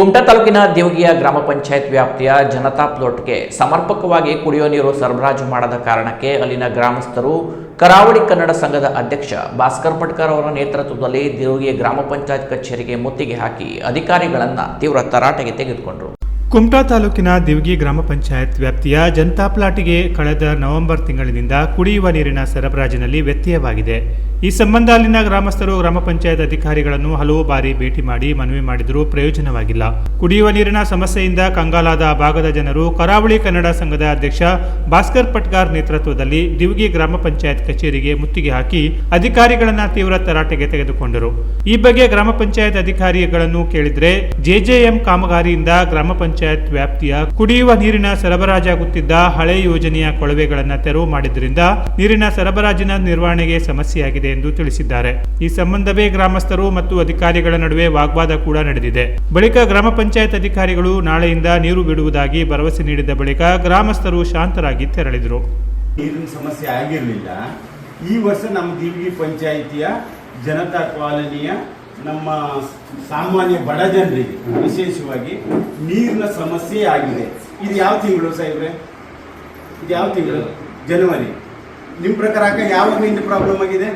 ಕುಮಟಾ ತಾಲೂಕಿನ ದೇವಗಿಯ ಗ್ರಾಮ ಪಂಚಾಯತ್ ವ್ಯಾಪ್ತಿಯ ಜನತಾ ಪ್ಲೋಟ್ಗೆ ಸಮರ್ಪಕವಾಗಿ ಕುಡಿಯುವ ನೀರು ಸರಬರಾಜು ಮಾಡದ ಕಾರಣಕ್ಕೆ ಅಲ್ಲಿನ ಗ್ರಾಮಸ್ಥರು ಕರಾವಳಿ ಕನ್ನಡ ಸಂಘದ ಅಧ್ಯಕ್ಷ ಭಾಸ್ಕರ್ ಪಟ್ಕರ್ ಅವರ ನೇತೃತ್ವದಲ್ಲಿ ದೇವಗಿಯ ಗ್ರಾಮ ಪಂಚಾಯತ್ ಕಚೇರಿಗೆ ಮುತ್ತಿಗೆ ಹಾಕಿ ಅಧಿಕಾರಿಗಳನ್ನ ತೀವ್ರ ತರಾಟೆಗೆ ತೆಗೆದುಕೊಂಡರು. ಕುಮಟಾ ತಾಲೂಕಿನ ದಿವಗಿ ಗ್ರಾಮ ಪಂಚಾಯತ್ ವ್ಯಾಪ್ತಿಯ ಜನತಾ ಪ್ಲಾಟಿಗೆ ಕಳೆದ ನವೆಂಬರ್ ತಿಂಗಳಿನಿಂದ ಕುಡಿಯುವ ನೀರಿನ ಸರಬರಾಜಿನಲ್ಲಿ ವ್ಯತ್ಯಯವಾಗಿದೆ. ಈ ಸಂಬಂಧ ಅಲ್ಲಿನ ಗ್ರಾಮಸ್ಥರು, ಗ್ರಾಮ ಪಂಚಾಯತ್ ಅಧಿಕಾರಿಗಳನ್ನು ಹಲವು ಬಾರಿ ಭೇಟಿ ಮಾಡಿ ಮನವಿ ಮಾಡಿದರೂ ಪ್ರಯೋಜನವಾಗಿಲ್ಲ. ಕುಡಿಯುವ ನೀರಿನ ಸಮಸ್ಯೆಯಿಂದ ಕಂಗಾಲಾದ ಭಾಗದ ಜನರು ಕರಾವಳಿ ಕನ್ನಡ ಸಂಘದ ಅಧ್ಯಕ್ಷ ಭಾಸ್ಕರ್ ಪಟ್ಗಾರ್ ನೇತೃತ್ವದಲ್ಲಿ ದಿವಗಿ ಗ್ರಾಮ ಪಂಚಾಯತ್ ಕಚೇರಿಗೆ ಮುತ್ತಿಗೆ ಹಾಕಿ ಅಧಿಕಾರಿಗಳನ್ನ ತೀವ್ರ ತರಾಟೆಗೆ ತೆಗೆದುಕೊಂಡರು. ಈ ಬಗ್ಗೆ ಗ್ರಾಮ ಪಂಚಾಯತ್ ಅಧಿಕಾರಿಗಳನ್ನು ಕೇಳಿದ್ರೆ ಜೆಜೆಎಂ ಕಾಮಗಾರಿಯಿಂದ ಗ್ರಾಮ ಪಂಚಾಯತ್ ವ್ಯಾಪ್ತಿಯ ಕುಡಿಯುವ ನೀರಿನ ಸರಬರಾಜಾಗುತ್ತಿದ್ದ ಹಳೆ ಯೋಜನೆಯ ಕೊಳವೆಗಳನ್ನು ತೆರವು ಮಾಡಿದ್ರಿಂದ ನೀರಿನ ಸರಬರಾಜಿನ ನಿರ್ವಹಣೆಗೆ ಸಮಸ್ಯೆಯಾಗಿದೆ ಎಂದು ತಿಳಿಸಿದ್ದಾರೆ. ಈ ಸಂಬಂಧವೇ ಗ್ರಾಮಸ್ಥರು ಮತ್ತು ಅಧಿಕಾರಿಗಳ ನಡುವೆ ವಾಗ್ವಾದ ಕೂಡ ನಡೆದಿದೆ. ಬಳಿಕ ಗ್ರಾಮ ಪಂಚಾಯತ್ ಅಧಿಕಾರಿಗಳು ನಾಳೆಯಿಂದ ನೀರು ಬಿಡುವುದಾಗಿ ಭರವಸೆ ನೀಡಿದ ಬಳಿಕ ಗ್ರಾಮಸ್ಥರು ಶಾಂತರಾಗಿ ತೆರಳಿದರು. ನೀರಿನ ಸಮಸ್ಯೆ ಆಗಿರಲಿಲ್ಲ. ಈ ವರ್ಷ ನಮ್ಮ ದಿವ್ಗಿ ಪಂಚಾಯಿತಿಯ ಜನತಾ ಕಾಲನಿಯ ನಮ್ಮ ಸಾಮಾನ್ಯ ಬಡ ಜನರಿಗೆ, ವಿಶೇಷವಾಗಿ ನೀರಿನ ಸಮಸ್ಯೆ ಆಗಿದೆ. ಇದು ಯಾವ ತಿಂಗಳು ಸಾಹೇಬ್ರೆ? ಇದು ಯಾವ ತಿಂಗಳು? ಜನವರಿ. ನಿಮ್ಮ ಪ್ರಕಾರ ಯಾವಾಗ ಯಾವಾಗಿಂದ ಪ್ರಾಬ್ಲಮ್ ಆಗಿದೆ?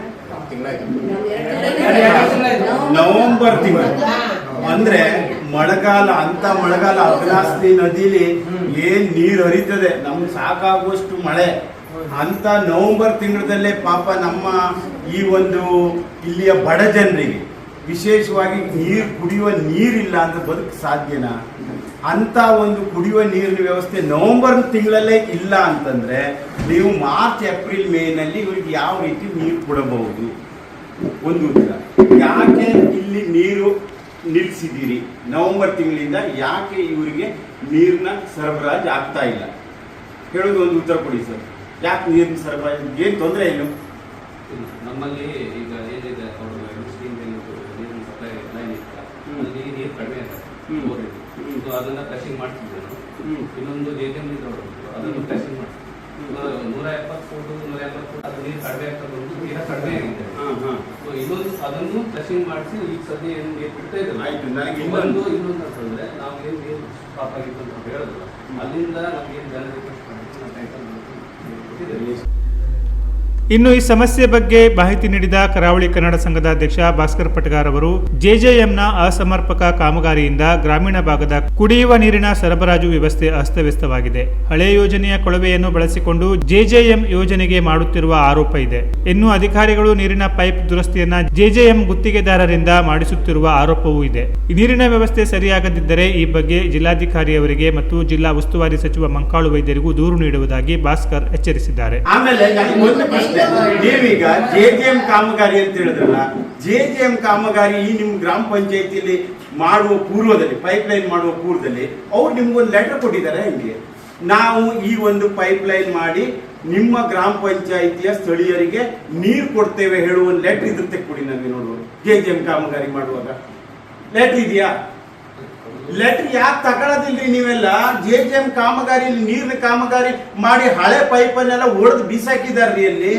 ನವೆಂಬರ್ ತಿಂಗಳು. ಅಂದ್ರೆ ಮಳೆಗಾಲ, ಅಂತ ಮಳೆಗಾಲ ಅಗಲಾಸ್ತಿ ನದಿಲಿ ಏನ್ ನೀರು ಹರಿತದೆ, ನಮ್ಗೆ ಸಾಕಾಗುವಷ್ಟು ಮಳೆ. ಅಂತ ನವೆಂಬರ್ ತಿಂಗಳದಲ್ಲೇ ಪಾಪ ನಮ್ಮ ಈ ಒಂದು ಇಲ್ಲಿಯ ಬಡ ಜನರಿಗೆ ವಿಶೇಷವಾಗಿ ನೀರು ಕುಡಿಯುವ ನೀರಿಲ್ಲ ಅಂತ ಬದುಕು ಸಾಧ್ಯನಾ? ಅಂತ ಒಂದು ಕುಡಿಯುವ ನೀರಿನ ವ್ಯವಸ್ಥೆ ನವೆಂಬರ್ ತಿಂಗಳಲ್ಲೇ ಇಲ್ಲ ಅಂತಂದ್ರೆ ನೀವು ಮಾರ್ಚ್, ಏಪ್ರಿಲ್, ಮೇನಲ್ಲಿ ಇವ್ರಿಗೆ ಯಾವ ರೀತಿ ನೀರು ಕೊಡಬಹುದು? ಒಂದು ಉತ್ತರ. ಯಾಕೆ ಇಲ್ಲಿ ನೀರು ನಿಲ್ಲಿಸಿದ್ದೀರಿ ನವೆಂಬರ್ ತಿಂಗಳಿಂದ ಯಾಕೆ ಇವರಿಗೆ ನೀರಿನ ಸರಬರಾಜು ಆಗ್ತಾ ಇಲ್ಲ? ಹೇಳೋದು ಒಂದು ಉತ್ತರ ಕೊಡಿ ಸರ್. ಯಾಕೆ ನೀರಿನ ಸರಬರಾಜು? ಏನು ತೊಂದರೆ ಇಲ್ಲ? ನಮ್ಮಲ್ಲಿ ಈಗ ಏನಿದೆ ಬೋರ್ನಲ್ಲಿ. ಸೊ ಅದನ್ನ ಟೆಸ್ಟಿಂಗ್ ಮಾಡ್ತಿದ್ದೆ ನಾನು. ಇನ್ನೊಂದು ಜೆ ಟಿ ಎಂ ಅದನ್ನು. ಟೆಸ್ಟಿಂಗ್ ಮಾಡ್ತೀನಿ ನೂರ ಎಪ್ಪತ್ತು ಫೋಟು ನೂರ ಎಪ್ಪತ್ತು ಫೋಟು ಅದು ನೀರು ಕಡಿಮೆ ಆಗ್ತಾ ಬಂದು ತೀರಾ ಕಡಿಮೆ ಆಗಿದೆ ಹಾ, ಹಾ. ಸೊ ಇನ್ನೊಂದು ಅದನ್ನು ಟೆಸ್ಟಿಂಗ್ ಮಾಡಿಸಿ ಈಗ ಸದ್ಯ ಏನು ನೀರು ಬಿಡ್ತಾ ಇದ್ದಾರೆ. ಇನ್ನೊಂದು. ಇನ್ನೊಂದು- ಅಂತಂದ್ರೆ ನಾವು ಏನು ನೀರು ಸ್ಟಾಪ್ ಆಗಿತ್ತು ಅಂತ ಹೇಳೋದಿಲ್ಲ. ಅಲ್ಲಿಂದ ನಮ್ಗೆ ಏನು ಜನ ರಿಕ್ವೆಸ್ಟ್ ಮಾಡಿದ್ರು ನಾವು ಟೈಟಲ್ ಕೊಟ್ಟಿದ್ದೇವೆ ಇನ್ನು ಈ ಸಮಸ್ಯೆ ಬಗ್ಗೆ ಮಾಹಿತಿ ನೀಡಿದ ಕರಾವಳಿ ಕನ್ನಡ ಸಂಘದ ಅಧ್ಯಕ್ಷ ಭಾಸ್ಕರ್ ಪಟಗಾರ್ ಅವರು, ಜೆಜೆಎಂನ ಅಸಮರ್ಪಕ ಕಾಮಗಾರಿಯಿಂದ ಗ್ರಾಮೀಣ ಭಾಗದ ಕುಡಿಯುವ ನೀರಿನ ಸರಬರಾಜು ವ್ಯವಸ್ಥೆ ಅಸ್ತವ್ಯಸ್ತವಾಗಿದೆ. ಹಳೆ ಯೋಜನೆಯ ಕೊಳವೆಯನ್ನು ಬಳಸಿಕೊಂಡು ಜೆಜೆಎಂ ಯೋಜನೆಗೆ ಮಾಡುತ್ತಿರುವ ಆರೋಪ ಇದೆ. ಇನ್ನು ಅಧಿಕಾರಿಗಳು ನೀರಿನ ಪೈಪ್ ದುರಸ್ತಿಯನ್ನ ಜೆಜೆಎಂ ಗುತ್ತಿಗೆದಾರರಿಂದ ಮಾಡಿಸುತ್ತಿರುವ ಆರೋಪವೂ ಇದೆ. ನೀರಿನ ವ್ಯವಸ್ಥೆ ಸರಿಯಾಗದಿದ್ದರೆ ಈ ಬಗ್ಗೆ ಜಿಲ್ಲಾಧಿಕಾರಿಯವರಿಗೆ ಮತ್ತು ಜಿಲ್ಲಾ ಉಸ್ತುವಾರಿ ಸಚಿವ ಮಂಕಾಳು ವೈದ್ಯರಿಗೂ ದೂರು ನೀಡುವುದಾಗಿ ಭಾಸ್ಕರ್ ಎಚ್ಚರಿಸಿದ್ದಾರೆ. ನೀವೀಗ ಜೆ ಜೆ ಎಂ ಕಾಮಗಾರಿ ಅಂತ ಹೇಳಿದ್ರಲ್ಲ, ಜೆ ಜೆ ಎಂ ಕಾಮಗಾರಿ ಈ ನಿಮ್ಮ ಗ್ರಾಮ ಪಂಚಾಯತಿಯಲ್ಲಿ ಮಾಡುವ ಪೂರ್ವದಲ್ಲಿ ಪೈಪ್ ಲೈನ್ ಮಾಡುವ ಪೂರ್ವದಲ್ಲಿ ಅವ್ರು ನಿಮ್ಗೊಂದು ಲೆಟರ್ ಕೊಟ್ಟಿದ್ದಾರೆ ಹೆಂಗೆ. ನಾವು ಈ ಒಂದು ಪೈಪ್ ಲೈನ್ ಮಾಡಿ ನಿಮ್ಮ ಗ್ರಾಮ ಪಂಚಾಯಿತಿಯ ಸ್ಥಳೀಯರಿಗೆ ನೀರು ಕೊಡ್ತೇವೆ ಹೇಳುವ ಲೆಟರ್ ಇದ್ರ ತೆಕ್ಕೊಡಿ ನನಗೆ ನೋಡುವ. ಜೆ ಜೆ ಎಂ ಕಾಮಗಾರಿ ಮಾಡುವಾಗ. ಲೆಟರ್ ಇದೆಯಾ? ಲೆಟರ್ ಯಾಕೆ ತಗೊಳ್ಳೋದಿಲ್ರಿ ನೀವೆಲ್ಲ? ಜೆ ಜೆ ಎಂ ಕಾಮಗಾರಿ ನೀರಿನ ಕಾಮಗಾರಿ ಮಾಡಿ ಹಳೆ ಪೈಪನ್ನೆಲ್ಲ ಒಡೆದು ಬಿಸಾಕಿದಾರ್ರಿ ಅಲ್ಲಿ.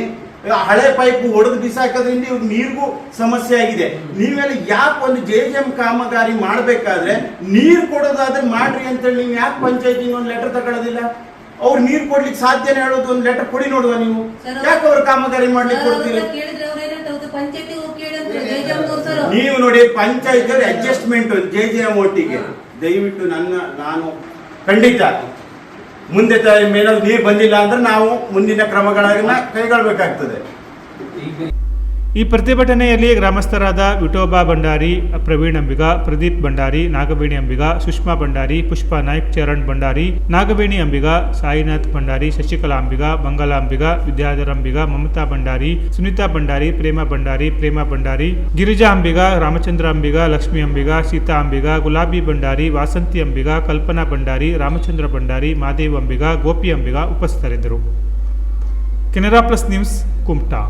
ಹಳೆ ಪೈಪ್ ಒಡೆದು ಬಿಸಾಕೋದ್ರಿಂದ ಇವ್ರ ನೀರಿಗೂ ಸಮಸ್ಯೆ ಆಗಿದೆ. ನೀವೆಲ್ಲ ಯಾಕೆ ಒಂದು ಜೆ ಜೆ ಎಂ ಕಾಮಗಾರಿ ಮಾಡಬೇಕಾದ್ರೆ ನೀರು ಕೊಡೋದಾದ್ರೆ ಮಾಡ್ರಿ ಅಂತೇಳಿ ನೀವು ಯಾಕೆ ಪಂಚಾಯತಿ ಒಂದು ಲೆಟರ್ ತಗೊಳ್ಳೋದಿಲ್ಲ ಅವ್ರು ನೀರು ಕೊಡ್ಲಿಕ್ಕೆ ಸಾಧ್ಯನೇ ಹೇಳೋದು ಒಂದು ಲೆಟರ್ ಕೊಡಿ ನೋಡುವ ನೀವು. ಯಾಕೆ ಅವ್ರ ಕಾಮಗಾರಿ ಮಾಡ್ಲಿಕ್ಕೆ ಕೊಡ್ತೀರಿ? ನೀವು ನೋಡಿ panchayat adjustment J J M ಒಟ್ಟಿಗೆ ದಯವಿಟ್ಟು ನನ್ನ ನಾನು ಖಂಡಿತ ಮುಂದೆ ತಾಯಿ ಏನಾದ್ರು ನೀರು ಬಂದಿಲ್ಲ ಅಂದ್ರೆ ನಾವು ಮುಂದಿನ ಕ್ರಮಗಳನ್ನ ಕೈಗೊಳ್ಬೇಕಾಗ್ತದೆ. ಈ ಪ್ರತಿಭಟನೆಯಲ್ಲಿ ಗ್ರಾಮಸ್ಥರಾದ ವಿಠೋಬಾ ಭಂಡಾರಿ, ಪ್ರವೀಣ್ ಅಂಬಿಗ, ಪ್ರದೀಪ್ ಭಂಡಾರಿ, ನಾಗವೇಣಿ ಅಂಬಿಗ, ಸುಷ್ಮಾ ಭಂಡಾರಿ, ಪುಷ್ಪಾ ನಾಯ್ಕ್, ಚರಣ್ ಭಂಡಾರಿ, ನಾಗವೇಣಿ ಅಂಬಿಗ, ಸಾಯಿನಾಥ್ ಭಂಡಾರಿ, ಶಶಿಕಲಾ ಅಂಬಿಗ ಮಂಗಲ ಅಂಬಿಗ, ವಿದ್ಯಾಧರ ಅಂಬಿಗ, ಮಮತಾ ಭಂಡಾರಿ, ಸುನೀತಾ ಭಂಡಾರಿ, ಪ್ರೇಮ ಭಂಡಾರಿ ಪ್ರೇಮ ಭಂಡಾರಿ, ಗಿರಿಜಾ ಅಂಬಿಗ, ರಾಮಚಂದ್ರ ಅಂಬಿಗ, ಲಕ್ಷ್ಮಿ ಅಂಬಿಗ, ಸೀತಾ ಅಂಬಿಗ, ಗುಲಾಬಿ ಭಂಡಾರಿ, ವಾಸಂತಿ ಅಂಬಿಗ, ಕಲ್ಪನಾ ಭಂಡಾರಿ, ರಾಮಚಂದ್ರ ಭಂಡಾರಿ, ಮಾದೇವ್ ಅಂಬಿಗ, ಗೋಪಿ ಅಂಬಿಗ ಉಪಸ್ಥಿತರಿದ್ದರು. Canara plus news, Kumta.